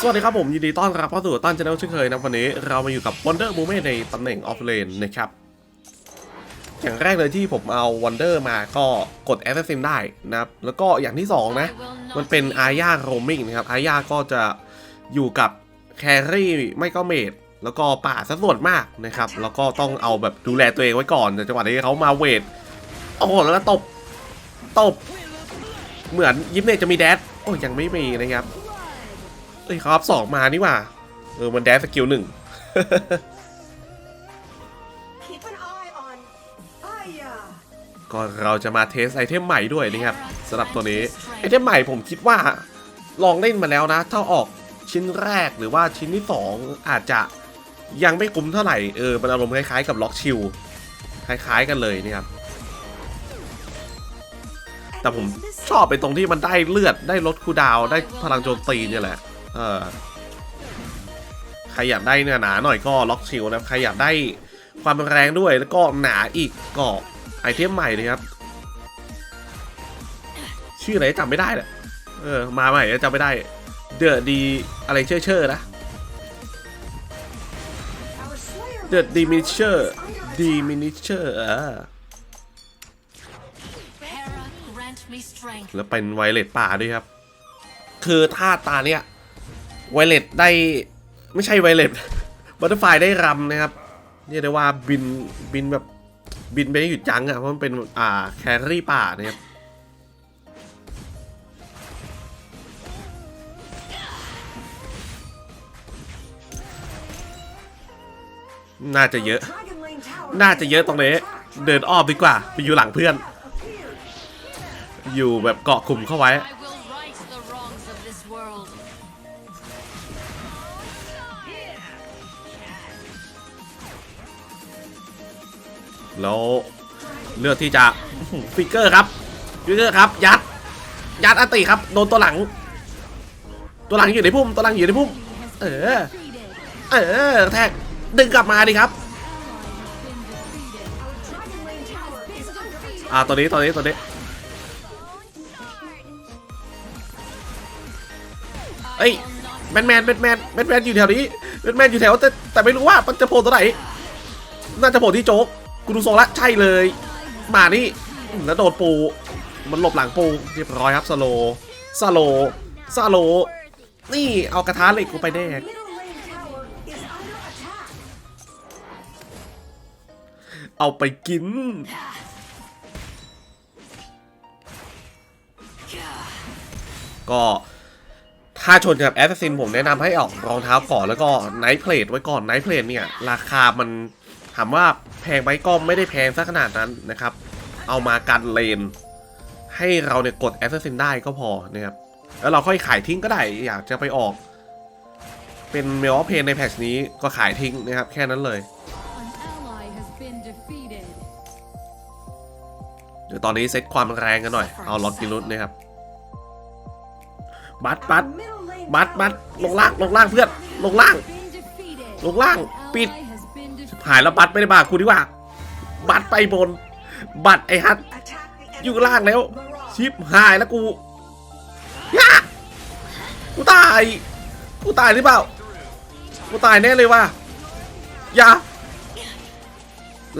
สวัสดีครับผมยินดีต้อนรับเข้าสู่ต้นชาแนลเช่นเคยนะวันนี้เรามาอยู่กับ Wonder Woman ในตำแหน่ง Off Lane นะครับอย่างแรกเลยที่ผมเอา Wonder มาก็กด Assassin ได้นะครับแล้วก็อย่างที่2นะมันเป็นอาญาโรมิงนะครับอาญาก็จะอยู่กับแครี่ไม่ก็เมดแล้วก็ป่าสัดส่วนมากนะครับแล้วก็ต้องเอาแบบดูแลตัวเองไว้ก่อนในจังหวะที่เขามาเวทโอ้โหแล้วตบตบ เหมือนยิปเนตจะมีแดดโอ้ยังไม่มีนะครับ เอ้ยครับสองมานี่หว่า เออ มันแดนสกิลหนึ่ง Keep an eye on Aya. ก็เราจะมาเทสไอเทมใหม่ด้วยนะครับสำหรับตัวนี้ ไอเทมใหม่ผมคิดว่า ลองเล่นมาแล้วนะ ถ้าออกชิ้นแรกหรือว่าชิ้นที่ 2 อาจจะยังไม่คุ้มเท่าไหร่ เออ มันอารมณ์คล้ายๆกับล็อกชิลคล้ายๆกันเลยนะครับ แต่ผมชอบไปตรงที่มันได้เลือดได้ลดคูลดาวน์ได้พลังโจมตีเนี่ยแหละ เออใครอยากได้เนื้อหนาหน่อยก็ล็อกชิลนะใครอยากได้ความแรงด้วยแล้วก็หนาอีกก็ไอเทมใหม่เลยครับ ชื่ออะไรจำไม่ได้แหละเออมาใหม่แล้วจำไม่ได้ เดอะดีอะไรเชื่อเชื่อๆนะ Our Slayer เดอะดีมิเชอร์ดีมินิเชอร์เออ Hera, grant me strength. แล้วเป็นไวเลตป่าด้วยครับ คือถ้าตาเนี้ย ไวเลตได้ไม่ใช่ไวเลตบัตเตอร์ไฟได้รำนะครับเรียกได้ว่าบินบินแบบบินไปไม่หยุดยั้งอะเพราะมันเป็นอ่าแครี่ป่านะครับน่าจะเยอะ น่าจะเยอะตรงนี้ เดินอ้อมดีกว่า ไปอยู่หลังเพื่อน อยู่แบบเกาะกลุ่มเข้าไว้ แล้วเลือกที่จะฟิกเกอร์ครับฟิกเกอร์ครับ ยัด ยัดอติครับ โดนตัวหลัง ตัวหลังอยู่ในพุ่ม ตัวหลังอยู่ในพุ่ม เออ เออ แท็ก ดึงกลับมาดิครับ อ่าตัวนี้ตัวนี้ตัวนี้เอ้ยแมนแมนแมนแมนแมนแมนอยู่แถวนี้แมนแมนอยู่แถวแต่แต่ไม่รู้ว่ามันจะโผล่ตัวไหน น่าจะโผล่ที่โจ๊ก กูดูทรงละใช่เลยมานี่แล้วโดดปู มันหลบหลังปูเรียบร้อยครับสโลสโลสโลนี่เอากระทะเหล็กกูไปแดกเอาไปกิน ก็ถ้าชนกับแอสซินผมแนะนำให้ออกรองเท้าก่อนแล้วก็ไนท์เพลทไว้ก่อนไนท์เพลทเนี่ย ราคามัน ถามว่าแพงไหมก็ไม่ได้แพงซะขนาดนั้นนะครับ เอามากันเลน ให้เราเนี่ยกดแอสเซินได้ก็พอนะครับ แล้วเราค่อยขายทิ้งก็ได้ อยากจะไปออก เป็นเมลเพนในแพทช์นี้ก็ขายทิ้งนะครับ แค่นั้นเลยเดี๋ยวตอนนี้เซตความแรงกันหน่อย เอาล็อกกิลุสนะครับ บัตบัต Middle Lane บัตบัต Tower ลงล่างลงล่างเพื่อน ลงล่าง ลงล่าง ปิด หายแล้วบัตไม่ได้มากูดีกว่า บัตไปบน บัตไอฮัทอยู่ล่างแล้ว ชิปหายแล้วกูยะกูตาย กูตายหรือเปล่า กูตายแน่เลยว่ะอย่า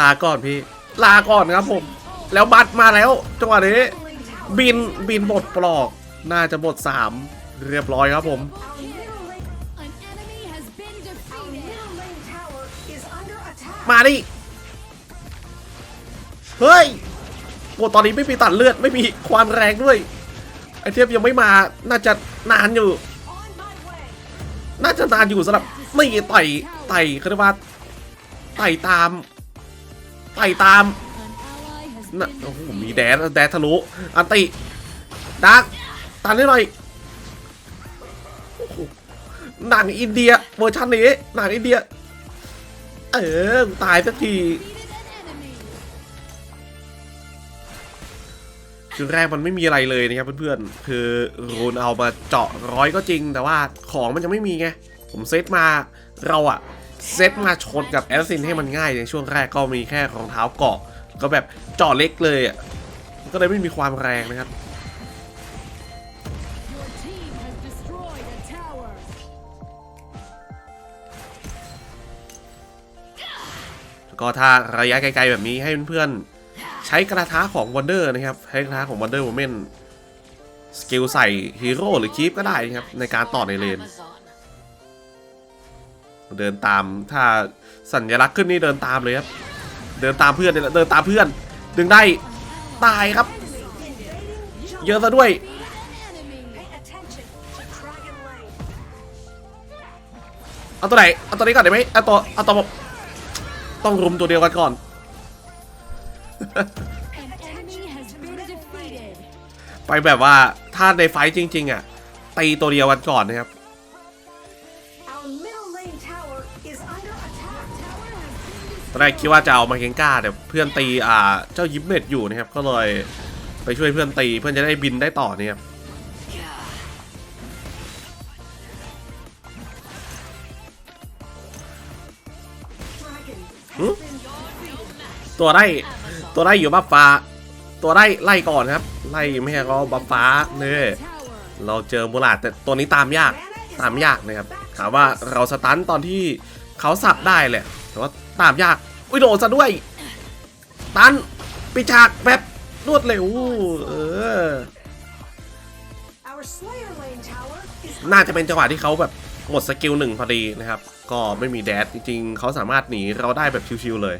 ลาก่อนพี่ ลาก่อนครับผม แล้วบัตมาแล้วจังหวะนี้บินบินหมดปลอก น่าจะหมดสามเรียบร้อยครับผม มาดิ เฮ้ยโอ้ตอนนี้ไม่มีตัดเลือดไม่มีความแรงด้วย ไอเทพยังไม่มา น่าจะนานอยู่ น่าจะนานอยู่สำหรับนี่ไต่ไต่เขาเรียกว่าไต่ตามไต่ตามน่ะโอ้โหมีแดนแดนทะลุอันติดักตันให้หน่อยหนังอินเดียเวอร์ชันนี้หนังอินเดีย เออตายสักทีคือแรกมันไม่มีอะไรเลยนะครับเพื่อนๆ คือรูนเอามาเจาะร้อยก็จริง แต่ว่าของมันยังไม่มีไง ผมเซตมาเราอะเซตมาชนกับแอสซินให้มันง่ายในช่วงแรกก็มีแค่รองเท้าเกาะ ก็แบบเจาะเล็กเลยอะก็เลยไม่มีความแรงนะครับ ก็ถ้าระยะไกลๆแบบนี้ให้เพื่อนๆใช้กระทะของวันเดอร์นะครับใช้กระทะของวันเดอร์โมเมนสกิลใส่ฮีโร่หรือคีปก็ได้นะครับในการต่อในเลน เดินตามถ้าสัญลักษณ์ขึ้นนี่เดินตามเลยครับ เดินตามเพื่อนนี่แหละเดินตามเพื่อน ดึงได้ตายครับ เยอะซะด้วยเอาตัวไหนเอาตัวนี้ก่อนได้ไหมเอาตัวเอาตัว ต้องรุมตัวเดียวกันก่อน ไปแบบว่าถ้าในไฟท์จริง ๆ อะตีตัวเดียวกันก่อนนะครับตอนแรกคิดว่าจะเอามาเกงก้าแต่เพื่อนตีอ่าเจ้ายิปเมดอยู่นะครับ ก็เลยไปช่วยเพื่อนตีเพื่อนจะได้บินได้ต่อเนี่ยครับ ตัวได้ตัวได้อยู่บัฟฟ้า ตัวได้ไล่ก่อนครับ ไล่ไม่ให้เขาบัฟฟ้าเนี่ยเราเจอมูลาดแต่ตัวนี้ตามยากตามยากนะครับถามว่าเราสตันตอนที่เขาสับได้แหละแต่ว่าตามยากอุ้ยโดนซะด้วย ตันปิฉากแบบรวดเร็วเออน่าจะเป็นจังหวะที่เขาแบบหมดสกิลหนึ่งพอดีนะครับ ก็ไม่มีแดดจริงๆ เขาสามารถหนีเราได้แบบชิวๆเลย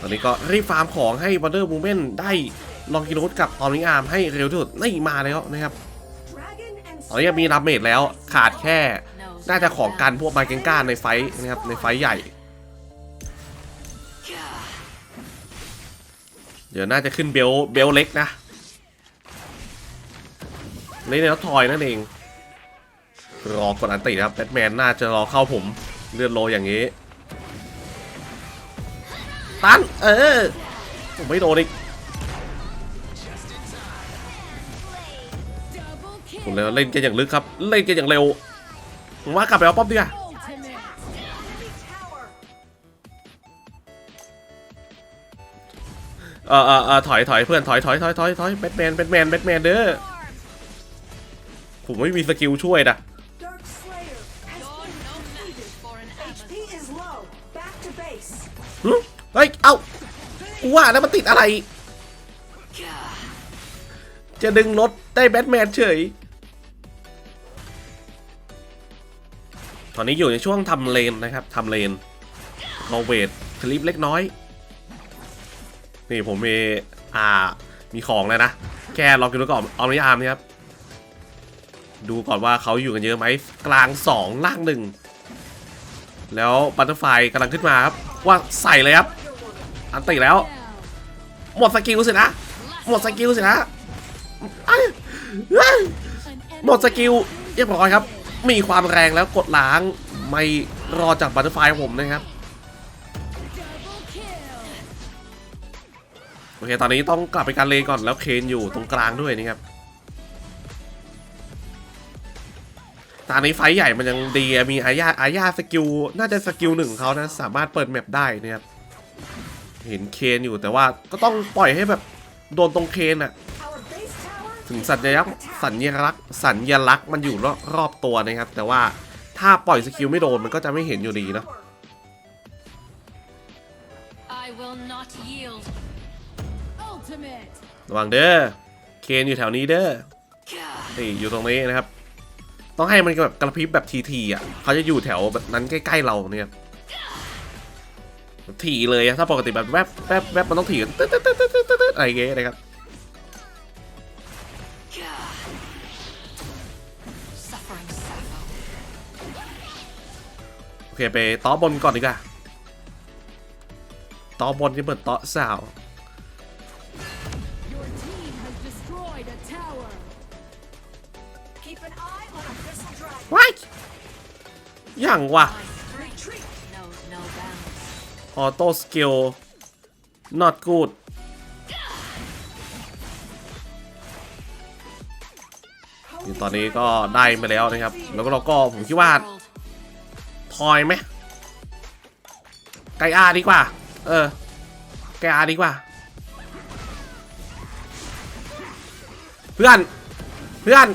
ตอนนี้ก็รีบฟาร์มของให้ Wonder Woman ได้ลองกินรถกับตอนนี้อาร์มให้เร็วที่สุดนี่มาแล้วนะครับ ตอนนี้มีดาเมจแล้วขาดแค่ น่าจะของกันพวกมาเกงก้าในไฟนะครับในไฟใหญ่ เดี๋ยวน่าจะขึ้นเบลเบลเล็กนะ นี่เนี่ยทอยนั่นเอง รอกดอันตินะครับแบทแมนน่าจะรอเข้าผมเลือดโลอย่างนี้ ตัน เออผมไม่โดนอีกผมเลยเล่นกันอย่างลึกครับ เล่นกันอย่างเร็วผมว่ากลับไปเอาป๊อปดีกว่าเออเออเออถอยถอยเพื่อนถอยถอยถอยถอยถอยแบทแมนแบทแมนแบทแมนเด้อ ผมไม่มีสกิลช่วยนะ Dark Slayer has You're been no match for an HP Amazon. is low. Back to base. หึเฮ้ย เอ้ากูว่าแล้วมันติดอะไร จะดึงรถได้แบทแมนเฉย ตอนนี้อยู่ในช่วงทำเลนนะครับทำเลนเราเวทคลิปเล็กน้อย นี่ผมมี อ่า มีของแล้วนะ แค่ลองกินดูก่อนเอานิยามนี่ครับ ดูก่อนว่าเขาอยู่กันเยอะไหมกลางสองล่างหนึ่งแล้วบัตเตอร์ไฟกำลังขึ้นมาครับ ว่าใส่เลยครับ อันติแล้ว หมดสกิลสินะ หมดสกิลสินะเอ้ยเอ้ย An หมดสกิลเรียบร้อยครับ มีความแรงแล้วกดล้างไม่รอจากบัตเตอร์ไฟผมนะครับโอเค ตอนนี้ต้องกลับไปการเลนก่อนแล้วเคนอยู่ตรงกลางด้วยนะครับ ตอนนี้ไฟท์ใหญ่มันยังดีอะมีอาญาอาญาสกิลน่าจะสกิลหนึ่งของเขานะสามารถเปิดแมปได้นะครับเห็นเคนอยู่แต่ว่าก็ต้องปล่อยให้แบบโดนตรงเคนอะ Our base tower ถึงสัญลักษณ์สัญลักษณ์สัญลักษณ์มันอยู่รอบรอบตัวนะครับ แต่ว่าถ้าปล่อยสกิลไม่โดนมันก็จะไม่เห็นอยู่ดีเนอะ I will not yield. Ultimate. ระวังเด้อเคนอยู่แถวนี้เด้อนี่อยู่ตรงนี้นะครับ ต้องให้มันแบบกระพริบแบบทีๆอะเขาจะอยู่แถวแบบนั้นใกล้ๆเราเนี่ยทีเลยอะถ้าปกติแบบแวบแวบแวบมันต้องถีตึ๊ดตึ๊ดตึ๊ดตึ๊ดตึ๊ดตึ๊ดอะไรเงี้ยนะครับโอเคไปต่อบนก่อนดีกว่าต่อบนที่เปิดต่อสาว อย่างวะออโต้สกิล not good ตอนนี้ก็ได้มาแล้วนะครับ แล้วก็เราก็ผมคิดว่า ทอยไหมไกอาดีกว่า เออ ไกอาดีกว่า เพื่อน เพื่อน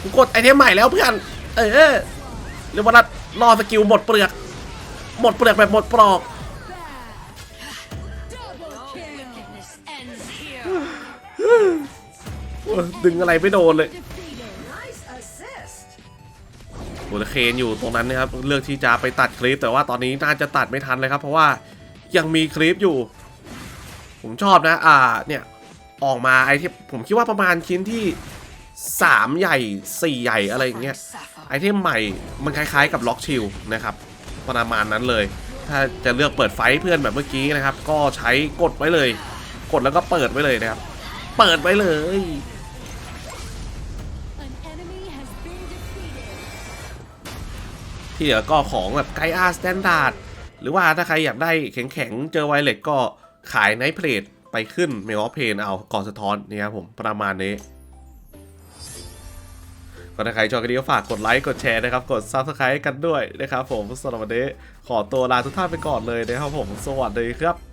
กูกดไอเทมใหม่แล้วเพื่อน เออ เรียกว่ารอสกิลหมดเปลือก หมดเปลือกแบบหมดปลอก ดึงอะไรไม่โดนเลยโหแต่เคนอยู่ตรงนั้นนะครับ เลือกที่จะไปตัดคลิป แต่ว่าตอนนี้น่าจะตัดไม่ทันเลยครับ เพราะว่ายังมีคลิปอยู่ ผมชอบนะ อ่า เนี่ย ออกมาไอที่ผมคิดว่าประมาณชิ้นที่ 3 ใหญ่ 4 ใหญ่อะไรอย่างเงี้ย Sapphire. ไอเทมใหม่มันคล้ายๆกับล็อกชิลนะครับประมาณนั้นเลย ถ้าจะเลือกเปิดไฟท์เพื่อนแบบเมื่อกี้นะครับ ก็ใช้กดไว้เลย กดแล้วก็เปิดไว้เลยนะครับ เปิดไว้เลย An enemy has been defeated. ที่เหลือก็ของแบบไกอาสแตนดาร์ดหรือว่าถ้าใครอยากได้แข็งๆ เจอไวเลตก็ขายไนท์เพลทไปขึ้นเมลเพนเอาก่อนสะท้อนนี่ครับผมประมาณนี้ ก็ถ้าใครชอบคลิปนี้ก็ฝากกดไลค์กดแชร์นะครับ กด Subscribe กันด้วยนะครับผมสำหรับวันนี้ขอตัวลาทุกท่านไปก่อนเลยนะครับผมสวัสดีครับ